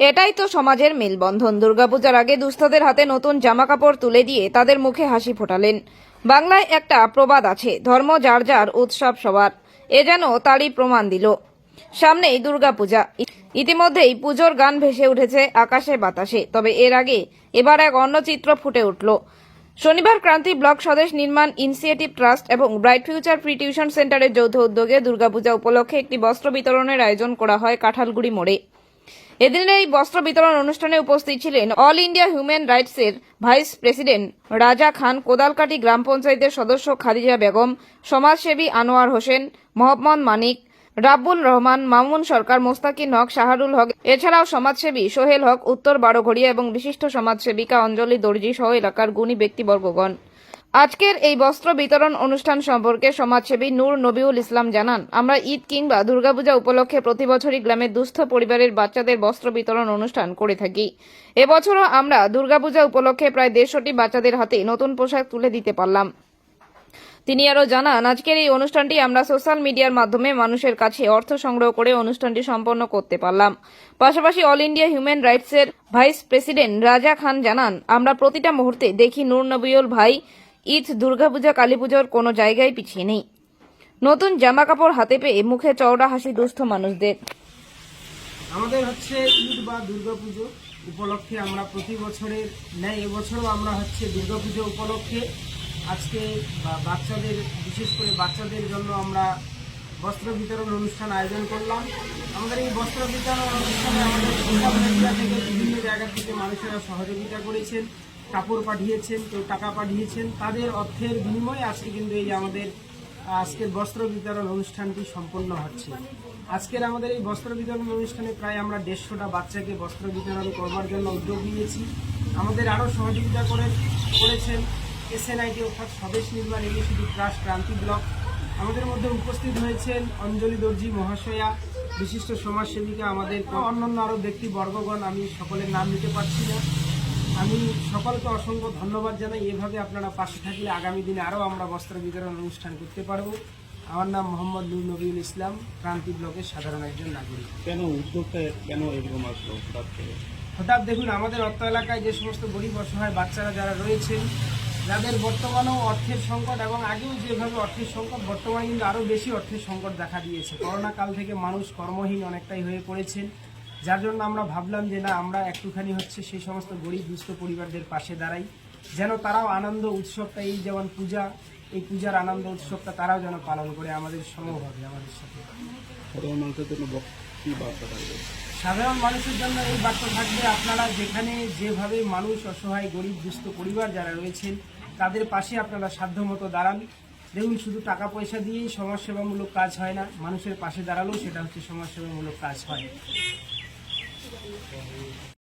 এটাই তো সমাজের মেলবন্ধন। দুর্গাপূজার আগে দুস্থদের হাতে নতুন জামাকাপড় তুলে দিয়ে তাদের মুখে হাসি ফোটালেন। বাংলায় একটা প্রবাদ আছে, ধর্ম যার যার, উৎসব সবার। এ যেন তারই প্রমাণ দিল। সামনেই দুর্গাপূজা। ইতিমধ্যেই পুজোর গান ভেসে উঠেছে আকাশে বাতাসে, তবে এর আগে এবার এক অন্য চিত্র ফুটে উঠল। শনিবার Kranti block Swadesh Nirman initiative trust এবং ব্রাইট ফিউচার ফ্রি টিউশন সেন্টারের যৌথ উদ্যোগে দুর্গাপূজা উপলক্ষে একটি বস্ত্র বিতরণের আয়োজন করা হয় কাঁঠালগুড়ি মোড়ে। এদিনের এই বস্ত্র বিতরণ অনুষ্ঠানে উপস্থিত ছিলেন অল ইন্ডিয়া হিউম্যান রাইটসের ভাইস প্রেসিডেন্ট রাজা খান কোদালকাটি গ্রাম পঞ্চায়েতের সদস্য খাদিজা বেগম, সমাজসেবী আনোয়ার হোসেন, মোহাম্মদ মানিক, রাব্বুল রহমান, মামুন সরকার, মোস্তাকিন হক, শাহারুল হক, এছাড়াও সমাজসেবী সোহেল হক, উত্তর বারোঘড়িয়া এবং বিশিষ্ট সমাজসেবিকা অঞ্জলি দর্জি সহ এলাকার গুণী ব্যক্তিবর্গগণ। আজকের এই বস্ত্র বিতরণ অনুষ্ঠান সম্পর্কে সমাজসেবী নূর নবিউল ইসলাম জানান, আমরা ঈদ কিংবা দুর্গাপূজা উপলক্ষে প্রতি বছরই গ্রামের দুস্থ পরিবারের বাচ্চাদের বস্ত্র বিতরণ অনুষ্ঠান করে থাকি। এবছরও আমরা দুর্গাপূজা উপলক্ষে প্রায় দেড়শোটি বাচ্চাদের হাতে নতুন পোশাক তুলে দিতে পারলাম। তিনি আরও জানান, আজকের এই অনুষ্ঠানটি আমরা সোশ্যাল মিডিয়ার মাধ্যমে মানুষের কাছে অর্থ সংগ্রহ করে অনুষ্ঠানটি সম্পন্ন করতে পারলাম। পাশাপাশি অল ইন্ডিয়া হিউম্যান রাইটসের ভাইস প্রেসিডেন্ট রাজা খান জানান, আমরা প্রতিটা মুহূর্তে দেখি নূর নবিউল ভাই ঈদ, দুর্গাপূজা, কালীপুজোর কোনো জায়গায় পিছিয়ে নেই। নতুন জামা কাপড় হাতে পেয়ে মুখে চওড়া হাসি দুস্থ মানুষদের। আমাদের হচ্ছে ঈদ বা দুর্গাপুজো উপলক্ষে আমরা প্রতি বছরের ন্যায়, এবছরও আমরা হচ্ছে দুর্গাপুজো উপলক্ষে আজকে বাচ্চাদের, বিশেষ করে বাচ্চাদের জন্য আমরা বস্ত্র বিতরণ অনুষ্ঠান আয়োজন করলাম। আমাদের এই বস্ত্র বিতরণ অনুষ্ঠানে আমাদের থেকে বিভিন্ন জায়গা থেকে মানুষেরা সহযোগিতা করেছেন। কাপড় পাঠিয়েছেন, কেউ টাকা পাঠিয়েছেন, তাদের অর্থের বিনিময়ে আজকে কিন্তু এই আমাদের, আজকের বস্ত্র বিতরণ অনুষ্ঠানটি সম্পন্ন হচ্ছে। আজকের আমাদের এই বস্ত্র বিতরণ অনুষ্ঠানে প্রায় আমরা দেড়শোটা বাচ্চাকে বস্ত্র বিতরণ করবার জন্য উদ্যোগ নিয়েছি। আমাদের আরও সহযোগিতা করে, করেছেন এসএনআইটি অর্থাৎ স্বদেশ নির্মাণ ইনিশিয়েটিভ ট্রাস্ট ক্রান্তি ব্লক। আমাদের মধ্যে উপস্থিত হয়েছেন অঞ্জলি দর্জি মহাশয়া, বিশিষ্ট সমাজসেবিকা, আমাদের অন্যান্য আরও ব্যক্তি বর্গগণ আমি সকলের নাম নিতে পারছি না। আমি সকলকে অসংখ্য ধন্যবাদ জানাই। এভাবে আপনারা পাশে থাকলে আগামী দিনে আরও আমরা বস্ত্র বিতরণ অনুষ্ঠান করতে পারব। আমার নাম মোহাম্মদ নূর নবীল ইসলাম ক্রান্তি ব্লকের সাধারণ একজন নাগরিক। কেন উদ্যোগটা কেন এরকম আসলো হঠাৎ করে? হঠাৎ দেখুন আমাদের অর্থ এলাকায় যে সমস্ত গরিব অসহায় বাচ্চারা যারা রয়েছেন যাদের বর্তমানেও অর্থের সংকট এবং আগেও যেভাবে অর্থের সংকট বর্তমানে কিন্তু আরও বেশি অর্থের সংকট দেখা দিয়েছে। করোনা কাল থেকে মানুষ কর্মহীন অনেকটাই হয়ে পড়েছেন। যার জন্য আমরা ভাবলাম যে না আমরা একটুখানি হচ্ছে সেই সমস্ত গরিব দুস্থ পরিবারদের পাশে দাঁড়াই যেন তারাও আনন্দ উৎসবটা এই যেমন পূজা এই পূজার আনন্দ উৎসবটা তারাও যেন পালন করে আমাদের সমভাবে আমাদের সাথে। সাধারণ মানুষের জন্য বক- বার্তা থাকবে? সাধারণ মানুষের জন্য এই বার্তা থাকবে আপনারা যেখানে যেভাবে মানুষ অসহায় গরিব দুস্থ পরিবার যারা রয়েছেন তাদের পাশে আপনারা সাধ্যমতো দাঁড়ান। দেখুন শুধু টাকা পয়সা দিয়েই সমাজসেবামূলক কাজ হয় না মানুষের পাশে দাঁড়ালেও সেটা হচ্ছে সমাজসেবামূলক কাজ হয়। aqui